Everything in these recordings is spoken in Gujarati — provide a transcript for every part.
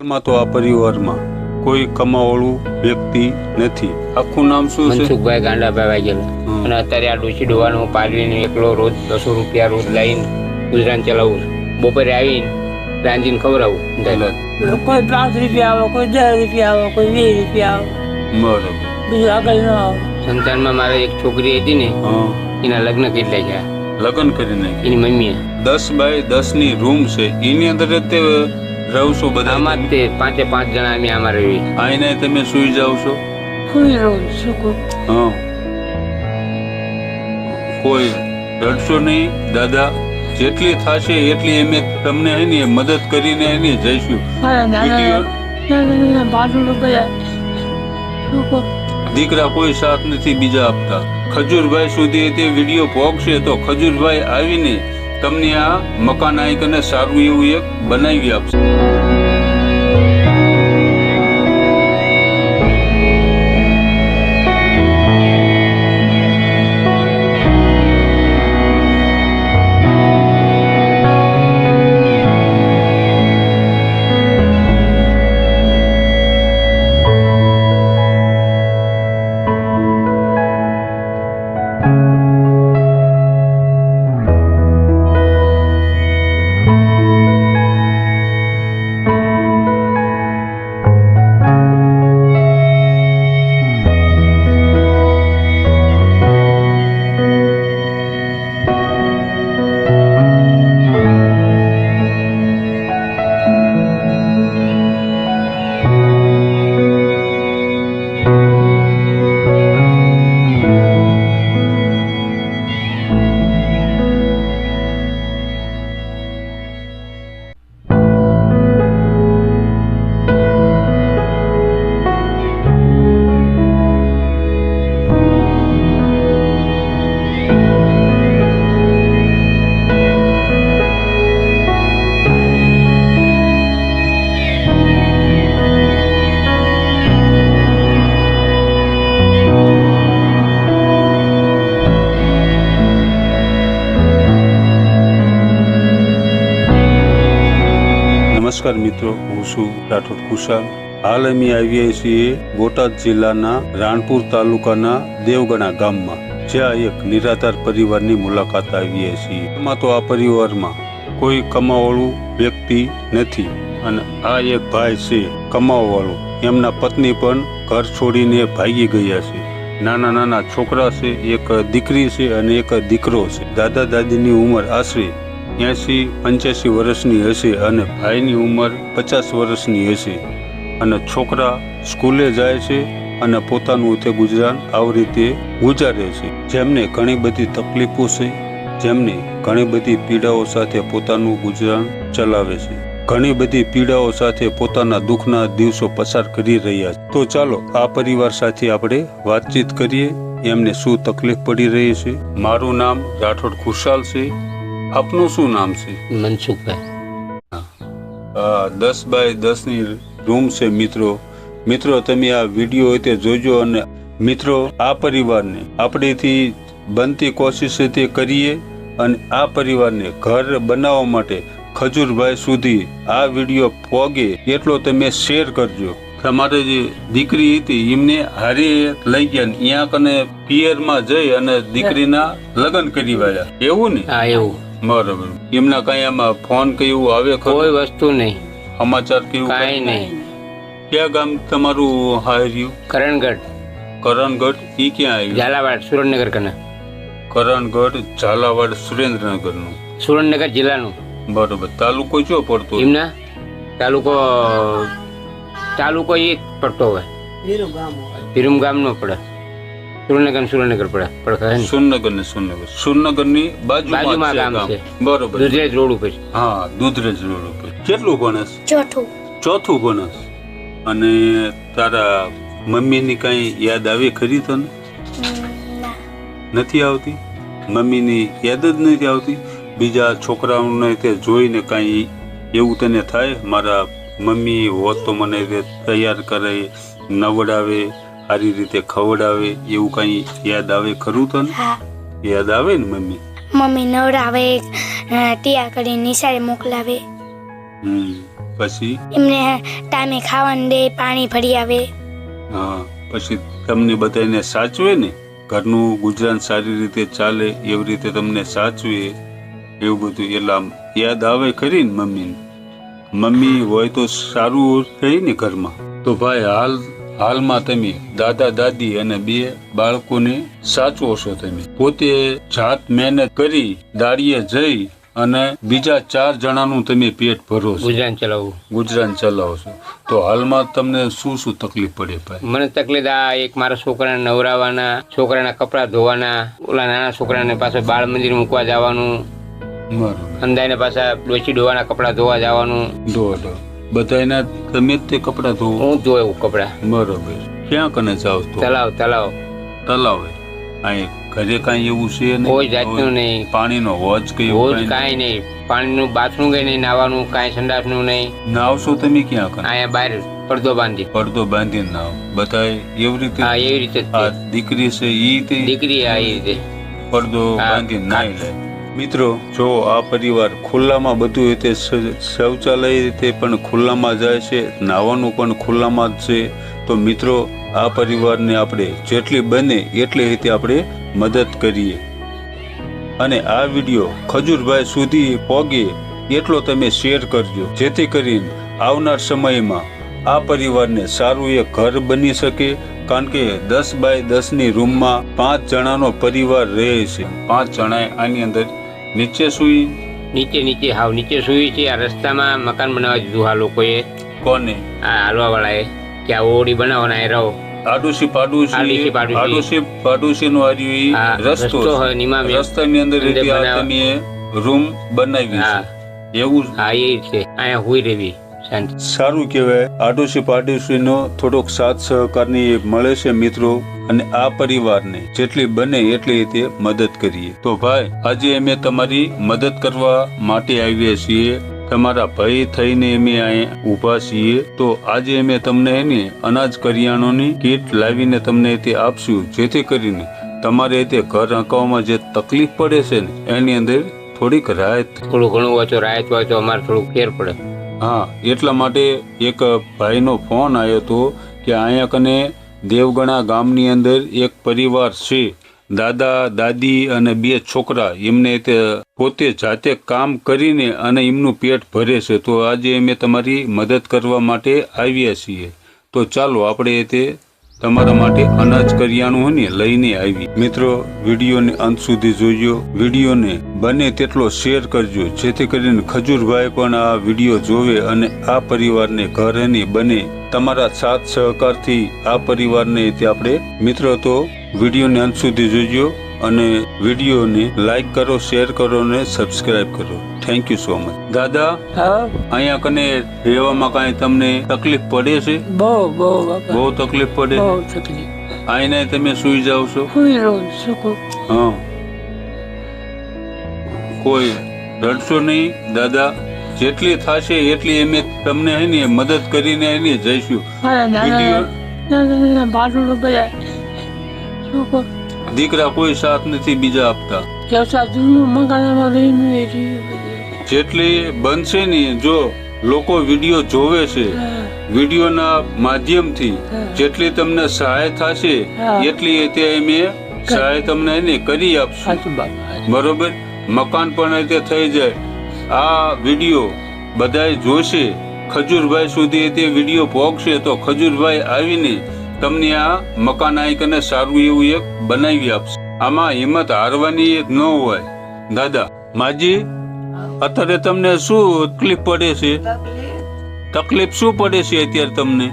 માં તો આ પરિવારમાં કોઈ કમાવાળું વ્યક્તિ નથી. આખું નામ શું છે? મનસુખભાઈ ગાંડાભાઈ વાઘેલા. અને અત્યારે આ ડોસી ડોવાનું હું પાલવીને એકલો રોજ દસો રૂપિયા રોજ લઈને ગુજરાન ચલાવું બપોરે આવીને રાંધીને ખવડાવું કોઈ પાંચ રૂપિયા આવે કોઈ દસ રૂપિયા આવે કોઈ વીસ રૂપિયા આવે. બરોબર. બીજું આગળ ન આવે. સંતાનમાં મારે એક છોકરી હતી ને હા. એના લગ્ન કરી ગયા લગ્ન કરીને એની મમ્મીએ. દસ બાય દસની રૂમ છે. એની અંદર જ તે રહો છો બધા આમાં જ તે પાંચે પાંચ જણા અમે આમાં રહી આઈને તમે સુઈ જાવ છો? કોઈ રહું શું હા. કોઈ રડશો નહીં દાદા. જેટલી થશે એટલી અમે તમને એની મદદ કરીને એની જઈશું. મારા નાના વીડિયો નાના નાના બાજુ બધા શું કહું દીકરા કોઈ સાથ નથી બીજા આપતા. ખજૂરભાઈ સુધી તે વીડિયો પહોંચશે તો ખજૂરભાઈ આવીને તમને આ મકાન આઈકને સારું એવું એક બનાવી આપશે. નમસ્કાર મિત્રો, હું છું રાઠોડ કુશાલ. હાલ અમે આવીએ છીએ બોટાદ જિલ્લાના રાણપુર તાલુકાના દેવગણા ગામમાં, જ્યાં એક નિરાધાર પરિવારની મુલાકાત આવીએ છીએ. એમાં તો આ પરિવારમાં કોઈ કમાવાળું વ્યક્તિ નથી અને આ એક ભાઈ છે કમાવાવાળો એમના પત્ની પણ ઘર છોડીને ભાગી ગયા છે. નાના નાના છોકરા છે, એક દીકરી છે અને એક દીકરો છે. દાદા દાદીની ઉંમર આશરે એસી પંચ્યાસી વર્ષની હશે અને ભાઈની ઉંમર પચાસ વર્ષની હશે. અને છોકરા સ્કૂલે જાય છે અને પોતાનું તે ગુજરાન આવી રીતે ગુજારે છે. જેમને ઘણી બધી તકલીફો છે, જેમને ઘણી બધી પીડાઓ સાથે પોતાનું ગુજરાન ચલાવે છે. ઘણી બધી પીડાઓ સાથે પોતાના દુઃખના દિવસો પસાર કરી રહ્યા છે. તો ચાલો, આ પરિવાર સાથે આપણે વાતચીત કરીએ. એમને શું તકલીફ પડી રહી છે? મારું નામ રાઠોડ ખુશાલ છે. આપનું શું નામ છે? મનસુખભાઈ. આ દસ બાય દસની રૂમ છે મિત્રો. મિત્રો તમે આ વીડિયો હોય તે જોજો અને મિત્રો આ પરિવારને આપણેથી બનતી કોશિશ તે કરીએ અને આ પરિવારને ઘર બનાવવા માટે ખજૂરભાઈ સુધી આ વીડિયો પોગે એટલો તમે શેર કરજો. તમારે જે દીકરી હતી એમને હારે લઈ ગયા અહીંયા કને પિયરમાં જઈ અને દીકરીના લગ્ન કરી વાળ્યા એવું ને? હા એવું. બરોબર. એમના કઈ આમાં ફોન કે એવું આવે કોઈ વસ્તુ નહીં. સમાચાર કે એવું કાંઈ? નહીં? ક્યાં ગામ તમારું હાર્યું? કરણગઢ. કરણગઢ? ઈ ક્યાં આવ્યું? ઝાલાવાડ સુરેન્દ્રનગર કને. કરણગઢ ઝાલાવાડ સુરેન્દ્રનગરનું. સુરેન્દ્રનગર જિલ્લાનું. બરોબર. તાલુકો જો પડતો એમના? તાલુકો તાલુકો એ પડતો હોય. ગામ નો પડે. સુરનગર સુરેન્દ્રનગર પડે. પડખે ને? સુરનગર ને સુરનગર સુરનગરની બાજુમાં ગામ છે. બરોબર. દુધરેજ રોડ ઉપર હા દૂધરેજ રોડ ઉપર. કેટલું ભણસ ચોથું. ચોથું ભણસ અને તારા મમ્મી ની કઈ યાદ આવી ખરી તને? નથી આવતી? મમ્મી ની યાદ જ નથી આવતી? બીજા છોકરાઓને તે જોઈને કાંઈ એવું તને થાય? મારા મમ્મી હોત તો મને તૈયાર કરે નવડાવે સારી રીતે ખવડાવે એવું કઈ યાદ આવે ખરું તને? યાદ આવે ને મમ્મી? મમ્મી નવડાવે ટીયા કરી નિશાળે મોકલાવે. હમ પછી? એમને ટાઈમે ખાવાનું દે પાણી ભરી આવે. હા પછી તમને બધાને સાચવે ને? ઘરનું ગુજરાન સારી રીતે ચાલે એવી રીતે તમને સાચવે. એવું બધું એટલે આમ યાદ આવે ખરી ને મમ્મીને? મમ્મી હોય તો સારું થઈ ને ઘરમાં? તો ભાઈ હાલ હાલમાં તમે દાદા દાદી અને બે બાળકોને સાચવો છો તમે. પોતે જાત મહેનત કરી દાડીએ જઈ અને બીજા ચાર જણાનું તમે પેટ ભરો છો. ગુજરાન ચલાવવું ગુજરાન ચલાવો છો. તો હાલમાં તમને શું શું તકલીફ પડે ભાઈ? મને તકલીફ આ એક મારા છોકરાને નવરાવાના છોકરાના કપડાં ધોવાના ઓલા નાના છોકરાને પાછા બાળ મંદિર મૂકવા જવાનું અંદાઈને પાછા ડોચી ડોવાના કપડાં ધોવા જવાનું. દોઢ બધાના તમે જ તે કપડાં ધોવો. હું ધોવે એવું કપડાં. બરોબર. ક્યાં કને જાવ તો તલાવ. તલાવ તલાવે અહીં ઘરે કાંઈ એવું છે નહીં? કોઈ જાતનું નહીં. પાણીનો હોજ કે હોજ કાંઈ કાંઈ નહીં? પાણીનું બાથરૂમ કે નહીં નાવાનું કાંઈ સંડાસનું નહીં. નાવશો તમે ક્યાં કને? અહીંયા બહાર પડદો બાંધી. પડદો બાંધીને નાવ બધાય એવી રીતે? હા એવી રીતે. દીકરી છે ઈ તે? દીકરી આ રીતે પડદો બાંધી નાઈ લે. મિત્રો, જો આ પરિવાર ખુલ્લામાં બધું રીતે શૌચાલય રીતે પણ ખુલ્લામાં જાય છે, નાવાનું પણ ખુલ્લામાં જ છે, તો મિત્રો, આ પરિવારને આપણે જેટલી બને એટલી રીતે આપણે મદદ કરીએ. અને આ વીડિયો ખજૂરભાઈ સુધી પહોંચે એટલો તમે શેર કરજો, જેથી કરીને આવનાર સમયમાં આ પરિવારને સારું એક ઘર બની શકે, કારણ કે દસ બાય દસની રૂમમાં પાંચ જણાનો પરિવાર રહે છે. પાંચ જણાએ આની અંદર નીચે સુઈ. નીચે નીચે હાવ નીચે સુઈ છે. આ રસ્તામાં મકાન બનાવવા દીધું આ લોકોએ. કોને? આ હાલવા વાળાએ કે આ ઓડી બનાવવાના એ રહો. આડોશી પાડોશી. આડોશી પાડોશી. પાડોશી નો આજુ રસ્તો રસ્તાની અંદર રીતે આ તમે રૂમ બનાવી હા. છે એવું હા એ છે. અહીંયા હુઈ રહેવી શાંતિ સારું કહેવાય. આડોશી પાડોશીનો થોડોક સાથ સહકારની મળે છે મિત્રો અને આ પરિવારને જેટલી બને એટલી રીતે મદદ કરીએ. તો ભાઈ આજે અમે તમારી મદદ કરવા માટે આવ્યા છીએ. તમારા ભાઈ થઈને અમે અહીંયા ઊભા છીએ. તો આજે અમે તમને એની અનાજ કરિયાણોની કીટ લાવીને તમને તે આપશું જેથી કરીને તમારે તે ઘર હંકાવવામાં જે તકલીફ પડે છે ને એની અંદર થોડીક રાહત. થોડું ઘણું વાંચો રાહત હોય તો અમારે થોડુંક ફેર પડે. હા, એટલા માટે એક ભાઈનો ફોન આવ્યો હતો કે અહીંયા કને દેવગણા ગામની અંદર એક પરિવાર છે. દાદા, દાદી અને બે છોકરા. એમને તે પોતે જાતે કામ કરીને અને એમનું પેટ ભરે છે. તો આજે અમે તમારી મદદ કરવા માટે આવ્યા છીએ. તો ચાલો, આપણે તે તમારા માટે અનાજ કરિયાણું હોય ને લઈને આવી. મિત્રો, વિડીયોને અંત સુધી જોઈયો વિડીયોને બને તેટલો શેર કરજો, જેથી કરીને ખજૂરભાઈ પણ આ વીડિયો જોવે અને આ પરિવારને ઘરની બને. તમારા સાથ સહકારથી આ પરિવારને તે આપણે મિત્રો, તો વિડીયોને અંત સુધી જોજો. અને વિડીયોને લાઈક કરો શેર કરો અને સબસ્ક્રાઇબ કરો. થેન્ક યુ સો મચ દાદા અહીંયા કને રહેવામાં કાંઈ તમને તકલીફ પડે છે? બહુ બહુ બહુ તકલીફ પડે? બહુ તકલીફ. આઈને તમે સુઈ જાવ છો? કોઈ રોજ સુકો હા. કોઈ રડશો નહીં દાદા. જેટલી થશે એટલી અમે તમને હે ને મદદ કરીને એને જઈશું. મારા નાના નાના બાળકો બધા સુકો દીકરા કોઈ સાથ નથી બીજા આપતા. જેટલી બનશે ને જો લોકો વીડિયો જોવે છે વિડીયોના માધ્યમથી જેટલી તમને સહાય થશે એટલી તે અમે સહાય તમને એને કરી આપશું. બરોબર? મકાન પણ રીતે થઈ જાય. આ વીડિયો બધાએ જોશે. ખજૂરભાઈ સુધી તે વીડિયો પહોંચશે તો ખજૂરભાઈ આવીને તમને આ મકાન અને સારું એવું એક બનાવી આપશે. આમાં હિંમત હારવાની એક ન હોય. દાદા, માજી, અત્યારે તમને શું તકલીફ પડે છે? તકલીફ શું પડે છે અત્યારે તમને?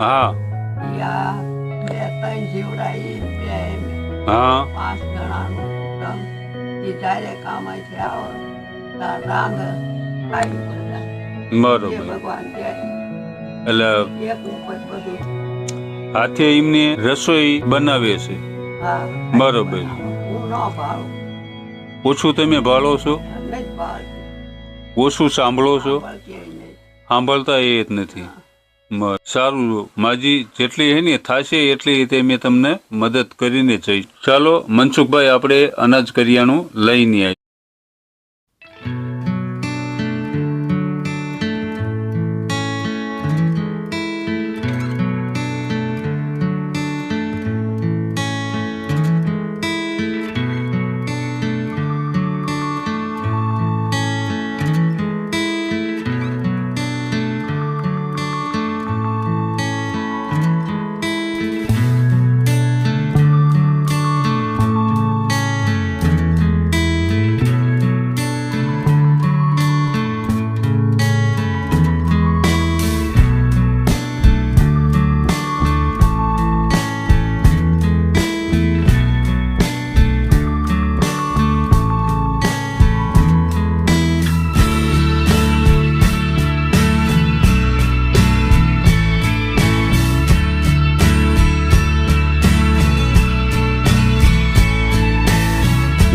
હા. હા. બરોબર. એટલે હાથે એમને રસોઈ બનાવે છે. બરોબર. ઓછું તમે ભાળો છો? ઓછું સાંભળો છો? સાંભળતા એ જ નથી. સારું, માજી જેટલી હે ને, થાશે એટલી રીતે મેં તમને મદદ કરીને જઈશ. ચાલો, મનસુખભાઈ, આપણે અનાજ કરિયાણું લઈને આવી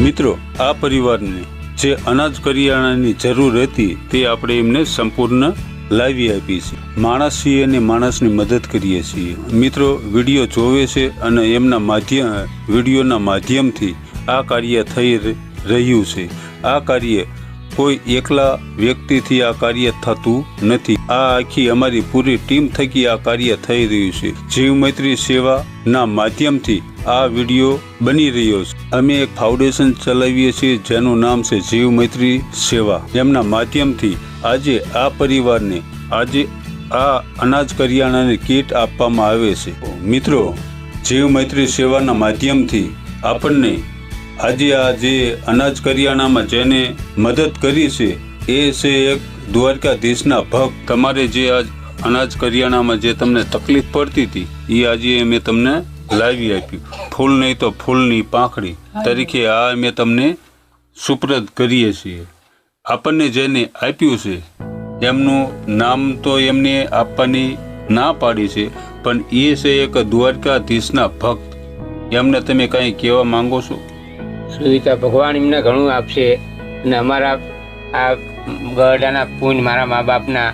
મિત્રો, આ પરિવારને જે અનાજ કરિયાણાની જરૂર હતી તે આપણે એમને સંપૂર્ણ લાવી આપી છે. માણસ છીએ અને માણસની મદદ કરીએ છીએ. મિત્રો, વીડિયો જોવે છે અને એમના માધ્યમ વિડીયોના માધ્યમથી આ કાર્ય થઈ રહ્યું છે. આ કાર્ય કોઈ એકલા વ્યક્તિથી આ કાર્ય થતું નથી. આ આખી અમારી પૂરી ટીમ થકી આ કાર્ય થઈ રહ્યું છે. જીવ મૈત્રી સેવાના માધ્યમથી આ વીડિયો બની રહ્યો છે. અમે એક ફાઉન્ડેશન ચલાવીએ છીએ જેનું નામ છે જીવ મૈત્રી સેવા. એમના માધ્યમથી આજે આ પરિવારને આજે આ અનાજ કરિયાણાની કીટ આપવામાં આવે છે. મિત્રો, જીવ મૈત્રી સેવાના માધ્યમથી આપણને આજે આ જે અનાજ કરિયાણામાં જેને મદદ કરી છે એ છે એક દ્વારકાધીશના ભક્ત. તમારે જે આજ અનાજ કરિયાણામાં જે તમને તકલીફ પડતી હતી એ આજે મેં તમને લાવી આપ્યું. ફૂલ નહીં તો ફૂલની પાંખડી. તરીકે આ અમે તમને સુપ્રત કરીએ છીએ. આપણને જેને આપ્યું છે એમનું નામ તો એમને આપવાની ના પાડી છે પણ એ છે એક દ્વારકાધીશના ભક્ત. એમને તમે કાંઈ કહેવા માંગો છો? સુવિધા ભગવાન એમને ઘણું આપશે. અને અમારા આ ગરડાના પુણ્ય મારા મા બાપના,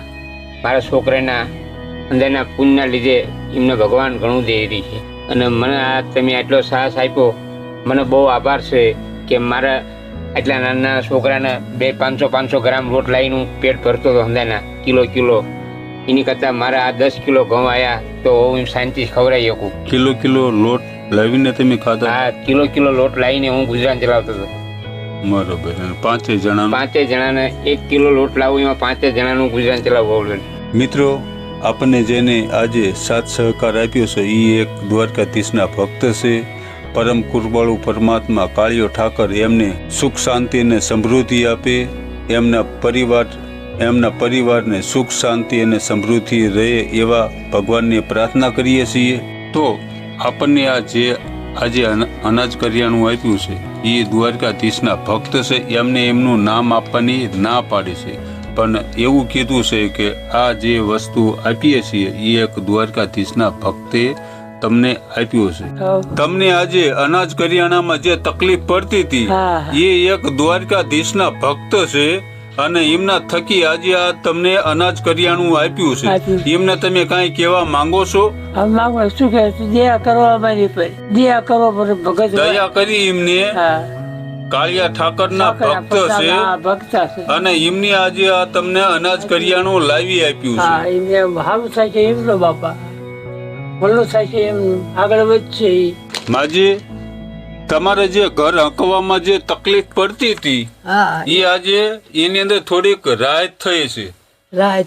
મારા છોકરાના, અંદરના પુણ્યના લીધે એમને ભગવાન ઘણું દઈ રહી છે. અને મને આ તમે આટલો સાહસ આપ્યો, મને બહુ આભાર છે કે મારા આટલા નાના છોકરાને બે પાંચસો પાંચસો ગ્રામ રોટ લાવીને પેટ ભરતો હતો અંદરના, કિલો કિલો. એની કરતાં મારા આ દસ કિલો ઘઉં આવ્યા તો હું શાંતિથી ખવડાવી શકું. કિલો કિલો લોટ લાવીને તમે ખાધા? આ કિલો કિલો લોટ લાવીને હું ગુજરાન ચલાવતો હતો. બરોબર પાંચે જણાનું? પાંચે જણાને એક કિલો લોટ લાવું એમાં પાંચે જણાનું ગુજરાન ચલાવવું મિત્રો આપણને જેને આજે સાથ સહકાર આપ્યો છે એ એક દ્વારકાધીશના ભક્ત છે. પરમ કૃપાળુ પરમાત્મા કાળિયો ઠાકર એમને સુખ શાંતિ અને સમૃદ્ધિ આપે. એમના પરિવાર એમના પરિવારને સુખ શાંતિ અને સમૃદ્ધિ રહે એવા ભગવાનને પ્રાર્થના કરીએ છીએ. તો આપણને આ જે આજે અનાજ કરિયાણું આપ્યું છે એ દ્વારકાધીશના ભક્ત છે એમને એમનું નામ આપવાની ના પાડી છે. પણ એવું કીધું છે કે આ જે વસ્તુ આપીએ છીએ એ એક દ્વારકાધીશના ભક્તે તમને આપ્યું છે. તમને આજે અનાજ કરિયાણામાં જે તકલીફ પડતી હતી એ એક દ્વારકાધીશના ભક્ત છે અને એમના થકી આજે આ તમને અનાજ કરિયાણું આપ્યું છે. એમને તમે કાંઈ કહેવા માંગો છો? માંગો શું કહે દયા કરવા અમારી પર દયા કરો પર ભગત દયા કરી એમને. કાળિયા ઠાકરના ભક્ત છે. ભક્ત છે. અને એમની આજે આ તમને અનાજ કરિયાણું લાવી આપ્યું છે. એમને ભાવ થાય છે એમનો બાપા. ભલું થાય છે એમ આગળ વધશે માજી તમારે જે ઘર હંકવામાં જે તકલીફ પડતી હતી હા એ આજે એની અંદર થોડીક રાહત થઈ છે.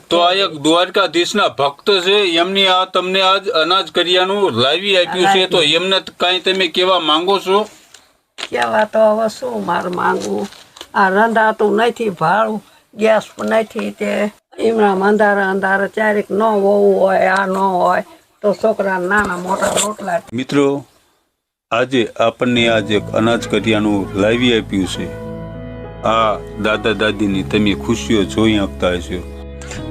તો આ એક દ્વારકાધીશના ભક્ત છે એમની આ તમને આજ અનાજ કરિયાનું લાવી આપ્યું છે તો એમને કાંઈ તમે કેવા માંગો છો? કેવા તો હવે શું મારે માંગવું? આ રંધાતું નથી ભાડું ગેસ પણ નથી તે. એમના અંધારા અંધારા ચારેક ન હોવું હોય આ ન હોય તો છોકરા નાના મોટા રોટલા મિત્રો આજે આપણને આજે એક અનાજ કરિયાનું લાવી આપ્યું છે. આ દાદા દાદીની તમે ખુશીઓ જોઈ આપતા હશો.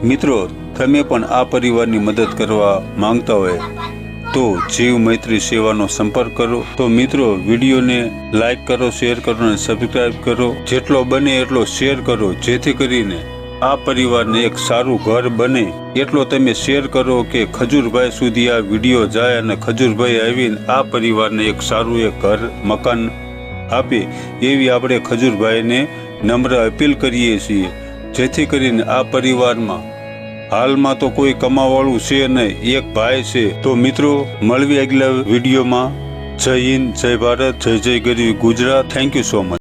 મિત્રો, તમે પણ આ પરિવારની મદદ કરવા માંગતા હોય તો જીવ મૈત્રી સેવાનો સંપર્ક કરો. તો મિત્રો, વિડીયોને લાઈક કરો, શેર કરો અને સબસ્ક્રાઈબ કરો. જેટલો બને એટલો શેર કરો. જેથી કરીને આ પરિવારને એક સારું ઘર બને. એટલો તમે શેર કરો કે ખજૂરભાઈ સુધી આ વીડિયો જાય અને ખજૂરભાઈ આવીને આ પરિવારને એક સારું એક ઘર, મકાન આપે. એવી આપણે ખજૂરભાઈને નમ્ર અપીલ કરીએ છીએ. જેથી કરીને આ પરિવારમાં હાલમાં તો કોઈ કમાવાળું છે નહીં, એક ભાઈ છે. તો મિત્રો, મળવી આગલા વિડીયોમાં. જય હિન્દ, જય ભારત, જય જય ગરીબ Gujarat. Thank you so much